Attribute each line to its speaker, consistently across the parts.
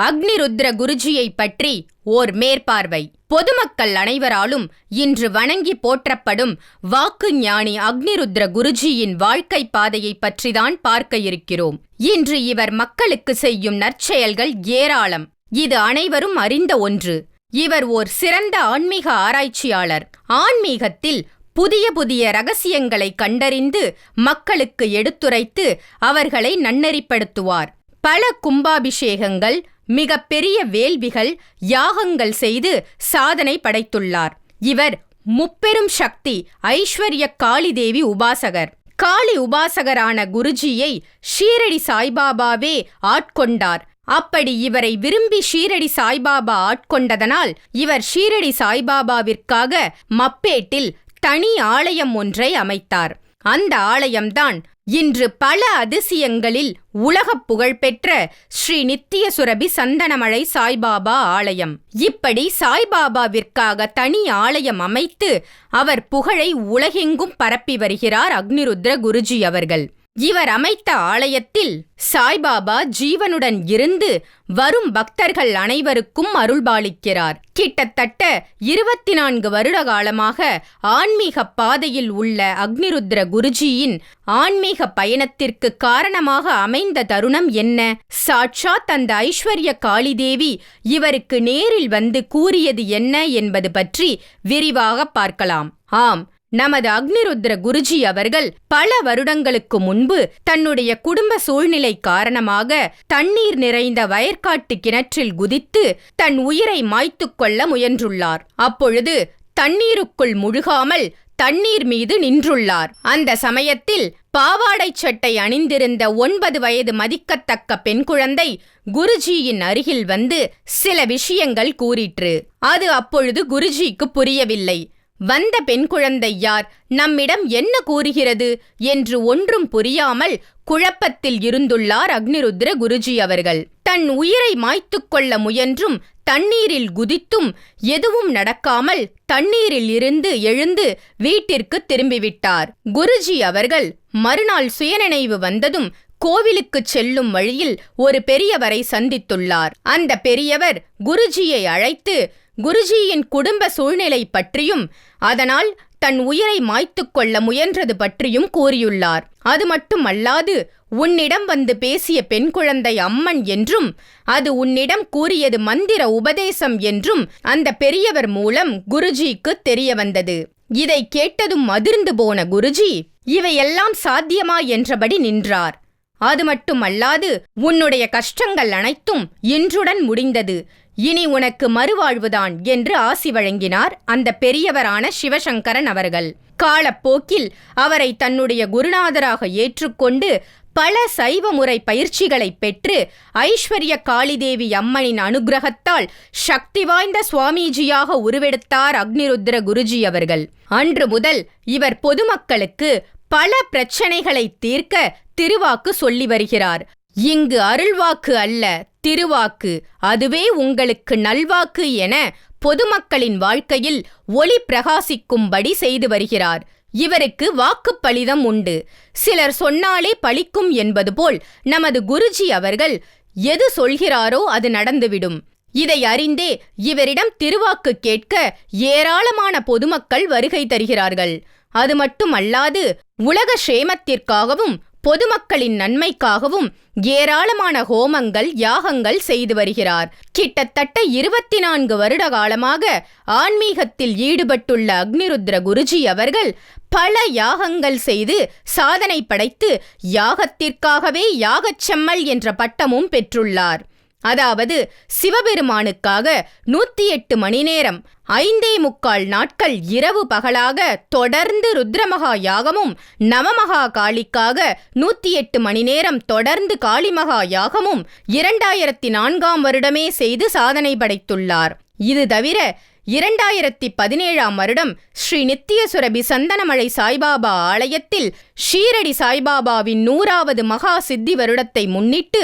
Speaker 1: அக்னிருத்ர குருஜியை பற்றி ஓர் மேற்பார்வை. பொதுமக்கள் அனைவராலும் இன்று வணங்கி போற்றப்படும் வாக்கு ஞானி அக்னிருத்ர குருஜியின் வாழ்க்கை பாதையை பற்றிதான் பார்க்க இருக்கிறோம். இன்று இவர் மக்களுக்கு செய்யும் நற்செயல்கள் ஏராளம். இது அனைவரும் அறிந்த ஒன்று. இவர் ஓர் சிறந்த ஆன்மீக ஆராய்ச்சியாளர். ஆன்மீகத்தில் புதிய புதிய ரகசியங்களை கண்டறிந்து மக்களுக்கு எடுத்துரைத்து அவர்களை நன்னெறிப்படுத்துவார். பல கும்பாபிஷேகங்கள் மிக பெரிய வேள்விகள் யாகங்கள் செய்து சாதனை படைத்துள்ளார். இவர் முப்பெரும் சக்தி ஐஸ்வர்ய காளிதேவி உபாசகர். காளி உபாசகரான குருஜியை ஷீரடி சாய்பாபாவே ஆட்கொண்டார். அப்படி இவரை விரும்பி ஷீரடி சாய்பாபா ஆட்கொண்டதனால் இவர் ஷீரடி சாய்பாபாவிற்காக மப்பேட்டில் தனி ஆலயம் ஒன்றை அமைத்தார். அந்த ஆலயம்தான் இன்று பல அதிசயங்களில் உலகப் புகழ்பெற்ற ஸ்ரீ நித்திய சுரபி சந்தனமழை சாய்பாபா ஆலயம். இப்படி சாய்பாபாவிற்காக தனி ஆலயம் அமைத்து அவர் புகழை உலகெங்கும் பரப்பி வருகிறார் அக்னிருத்ர குருஜி அவர்கள். இவர் அமைத்த ஆலயத்தில் சாய்பாபா ஜீவனுடன் இருந்து வரும் பக்தர்கள் அனைவருக்கும் அருள்பாலிக்கிறார். கிட்டத்தட்ட இருபத்தி நான்கு வருட காலமாக ஆன்மீக பாதையில் உள்ள அக்னிருத்ர குருஜியின் ஆன்மீக பயணத்திற்கு காரணமாக அமைந்த தருணம் என்ன? சாட்சாத் அந்த ஐஸ்வர்ய காளிதேவி இவருக்கு நேரில் வந்து கூறியது என்ன என்பது பற்றி விரிவாக பார்க்கலாம். ஆம் நமது அக்னிருத்ர குருஜி அவர்கள் பல வருடங்களுக்கு முன்பு தன்னுடைய குடும்ப சூழ்நிலை காரணமாக தண்ணீர் நிறைந்த வயற்காட்டு கிணற்றில் குதித்து தன் உயிரை மாய்த்துக் கொள்ள முயன்றுள்ளார். அப்பொழுது தண்ணீருக்குள் முழுகாமல் தண்ணீர் மீது நின்றுள்ளார். அந்த சமயத்தில் பாவாடை சட்டை அணிந்திருந்த ஒன்பது வயது மதிக்கத்தக்க பெண் குழந்தை குருஜியின் அருகில் வந்து சில விஷயங்கள் கூறிற்று. அது அப்பொழுது குருஜிக்கு புரியவில்லை. வந்த பெண் குழந்தை யார்? நம்மிடம் என்ன கூறுகிறது? என்று ஒன்றும் புரியாமல் குழப்பத்தில் இருந்துள்ளார் அக்னிருத்ர குருஜி அவர்கள். தன் உயிரை மாய்த்துக் கொள்ள முயன்றும் தண்ணீரில் குதித்தும் எதுவும் நடக்காமல் தண்ணீரில் இருந்து எழுந்து வீட்டிற்கு திரும்பிவிட்டார். குருஜி அவர்கள் மறுநாள் சுயநினைவு வந்ததும் கோவிலுக்குச் செல்லும் வழியில் ஒரு பெரியவரை சந்தித்துள்ளார். அந்த பெரியவர் குருஜியை அழைத்து குருஜியின் குடும்ப சூழ்நிலை பற்றியும் அதனால் தன் உயிரை மாய்த்து கொள்ள முயன்றது பற்றியும் கூறியுள்ளார். அது மட்டுமல்லாது உன்னிடம் வந்து பேசிய பெண் குழந்தை அம்மன் என்றும் அது உன்னிடம் கூறியது மந்திர உபதேசம் என்றும் அந்த பெரியவர் மூலம் குருஜிக்கு தெரிய வந்தது இதை கேட்டதும் அதிர்ந்து போன குருஜி இவையெல்லாம் சாத்தியமா? என்றபடி நின்றார். அது மட்டுமல்லாது உன்னுடைய கஷ்டங்கள் அனைத்தும் இன்றுடன் முடிந்தது. இனி உனக்கு மறுவாழ்வுதான் என்று ஆசி வழங்கினார் அந்த பெரியவரான சிவசங்கரன் அவர்கள். காலப்போக்கில் அவரை தன்னுடைய குருநாதராக ஏற்றுக்கொண்டு பல சைவ முறை பயிற்சிகளை பெற்று ஐஸ்வர்ய காளிதேவி அம்மனின் அனுகிரகத்தால் சக்தி வாய்ந்த சுவாமிஜியாக உருவெடுத்தார் அக்னிருத்ர குருஜி அவர்கள். அன்று முதல் இவர் பொதுமக்களுக்கு பல பிரச்சனைகளை தீர்க்க திருவாக்கு சொல்லி வருகிறார். இங்கு அருள்வாக்கு அல்ல திருவாக்கு. அதுவே உங்களுக்கு நல்வாக்கு என பொதுமக்களின் வாழ்க்கையில் ஒளி பிரகாசிக்கும்படி செய்து வருகிறார். இவருக்கு வாக்குப்பளிதம் உண்டு. சிலர் சொன்னாலே பழிக்கும் என்பது போல் நமது குருஜி அவர்கள் எது சொல்கிறாரோ அது நடந்துவிடும். இதை அறிந்தே இவரிடம் திருவாக்கு கேட்க ஏராளமான பொதுமக்கள் வருகை தருகிறார்கள். அது மட்டுமல்லாது உலக சேமத்திற்காகவும் பொதுமக்களின் நன்மைக்காகவும் ஏராளமான ஹோமங்கள் யாகங்கள் செய்து வருகிறார். கிட்டத்தட்ட இருபத்தி நான்கு வருட காலமாக ஆன்மீகத்தில் ஈடுபட்டுள்ள அக்னிருத்ர குருஜி அவர்கள் பல யாகங்கள் செய்து சாதனை படைத்து யாகத்திற்காகவே யாகச்செம்மல் என்ற பட்டமும் பெற்றுள்ளார். அதாவது சிவபெருமானுக்காக நூத்தி எட்டு மணி நேரம் ஐந்தே முக்கால் நாட்கள் இரவு பகலாக தொடர்ந்து ருத்ரமகா யாகமும் நவமகா காளிக்காக நூத்தி எட்டு மணி நேரம் தொடர்ந்து காளிமகா யாகமும் இரண்டாயிரத்தி நான்காம் வருடமே செய்து சாதனை படைத்துள்ளார். இது தவிர இரண்டாயிரத்தி பதினேழாம் வருடம் ஸ்ரீ நித்தியசுரபி சந்தனமழை சாய்பாபா ஆலயத்தில் ஷீரடி சாய்பாபாவின் நூறாவது மகா சித்தி வருடத்தை முன்னிட்டு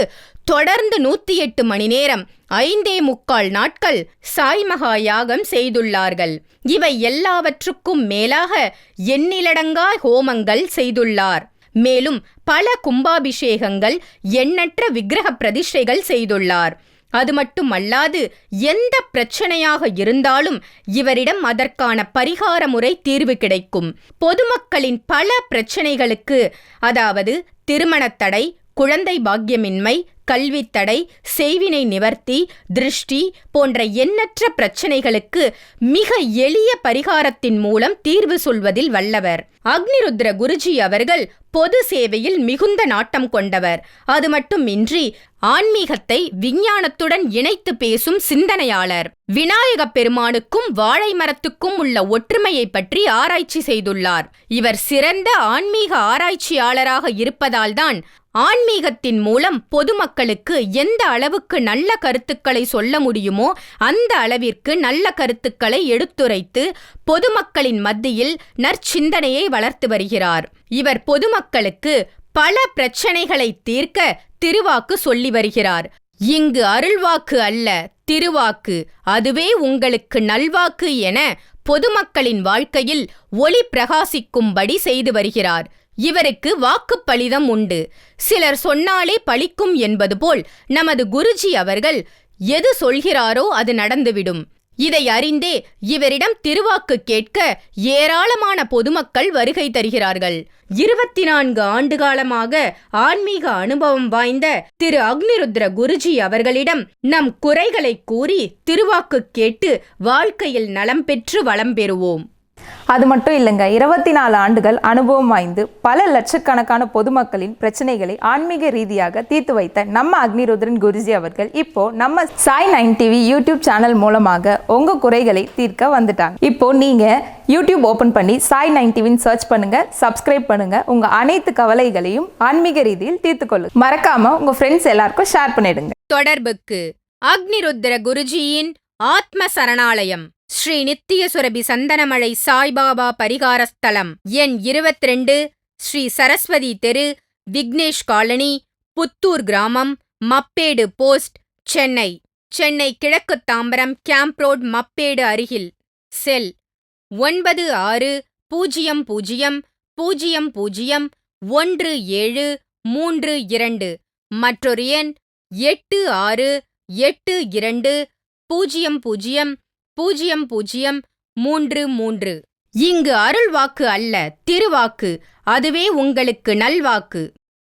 Speaker 1: தொடர்ந்து நூத்தி எட்டு மணி நேரம் ஐந்தே முக்கால் நாட்கள் சாய்மகா யாகம் செய்துள்ளார்கள். இவை எல்லாவற்றுக்கும் மேலாக எண்ணிலடங்கா ஹோமங்கள் செய்துள்ளார். மேலும் பல கும்பாபிஷேகங்கள் எண்ணற்ற விக்கிரக பிரதிஷ்டைகள் செய்துள்ளார். அது மட்டுமல்லாது எந்த பிரச்சனையாக இருந்தாலும் இவரிடம் அதற்கான பரிகார முறை தீர்வு கிடைக்கும். பொதுமக்களின் பல பிரச்சனைகளுக்கு அதாவது திருமணத் தடை குழந்தை பாக்கியமின்மை கல்வித்தடை செய்வினை நிவர்த்தி திருஷ்டி போன்ற எண்ணற்ற பிரச்சனைகளுக்கு மிக எளிய பரிகாரத்தின் மூலம் தீர்வு சொல்வதில் வல்லவர். அக்னிருத்ர குருஜி அவர்கள் பொது சேவையில் மிகுந்த நாட்டம் கொண்டவர். அது மட்டுமின்றி ஆன்மீகத்தை விஞ்ஞானத்துடன் இணைத்து பேசும் சிந்தனையாளர். விநாயகப் பெருமானுக்கும் வாழை மரத்துக்கும் உள்ள ஒற்றுமையை பற்றி ஆராய்ச்சி செய்துள்ளார். இவர் சிறந்த ஆன்மீக ஆராய்ச்சியாளராக இருப்பதால்தான் ஆன்மீகத்தின் மூலம் பொதுமக்களுக்கு எந்த அளவுக்கு நல்ல கருத்துக்களை சொல்ல முடியுமோ அந்த அளவிற்கு நல்ல கருத்துக்களை எடுத்துரைத்து பொதுமக்களின் மத்தியில் நற்சிந்தனையை வளர்த்து வருகிறார். இவர் பொதுமக்களுக்கு பல பிரச்சனைகளை தீர்க்க திருவாக்கு சொல்லி வருகிறார். இங்கு அருள்வாக்கு அல்ல திருவாக்கு. அதுவே உங்களுக்கு நல்வாக்கு என பொதுமக்களின் வாழ்க்கையில் ஒளி பிரகாசிக்கும்படி செய்து வருகிறார். இவருக்கு வாக்குப்பளிதம் உண்டு. சிலர் சொன்னாலே பழிக்கும் என்பது போல் நமது குருஜி அவர்கள் எது சொல்கிறாரோ அது நடந்துவிடும். இதை அறிந்தே இவரிடம் திருவாக்கு கேட்க ஏராளமான பொதுமக்கள் வருகை தருகிறார்கள். இருபத்தி நான்கு ஆண்டுகாலமாக ஆன்மீக அனுபவம் வாய்ந்த திரு அக்னிருத்ர குருஜி அவர்களிடம் நம் குறைகளை கூறி திருவாக்கு கேட்டு வாழ்க்கையில் நலம் பெற்று வளம் பெறுவோம்.
Speaker 2: அது மட்டும் இல்லைங்க இருபத்தி நாலு ஆண்டுகள் அனுபவம் வாய்ந்து பல லட்சக்கணக்கான பொதுமக்களின் பிரச்சனைகளை ஆன்மீக ரீதியாக தீர்த்து வைத்த நம்ம அக்னிருத்ரன் குருஜி அவர்கள் இப்போ நம்ம Sai nine TV YouTube channel மூலமாக உங்க குறைகளை தீர்க்க வந்துட்டாங்க. இப்போ நீங்க யூடியூப் ஓபன் பண்ணி சாய் நைன் டிவின்னு சர்ச் பண்ணுங்க சப்ஸ்கிரைப் பண்ணுங்க உங்க அனைத்து கவலைகளையும் ஆன்மீக ரீதியில் தீர்த்து கொள்ளுங்க. மறக்காம உங்க ஃப்ரெண்ட்ஸ் எல்லாருக்கும் ஷேர் பண்ணிடுங்க.
Speaker 1: தொடர்புக்கு அக்னிருத்ர குருஜியின் ஆத்ம சரணாலயம். ஸ்ரீ நித்திய சுரபி சந்தனமழை சாய்பாபா பரிகாரஸ்தலம் எண் இருபத்தி ரெண்டு ஸ்ரீ சரஸ்வதி தெரு விக்னேஷ் காலனி புத்தூர் கிராமம் மப்பேடு போஸ்ட் சென்னை. சென்னை கிழக்கு தாம்பரம் கேம்ப் ரோட் மப்பேடு அருகில். செல். ஒன்பது ஆறு பூஜ்ஜியம் பூஜ்ஜியம் பூஜ்ஜியம் பூஜ்ஜியம் ஒன்று ஏழு மூன்று இரண்டு. மற்றொரு எண் எட்டு ஆறு எட்டு இரண்டு பூஜ்ஜியம் பூஜ்ஜியம் பூஜ்ஜியம் பூஜ்ஜியம் மூன்று மூன்று. இங்கு அருள்வாக்கு அல்ல திருவாக்கு. அதுவே உங்களுக்கு நல்வாக்கு.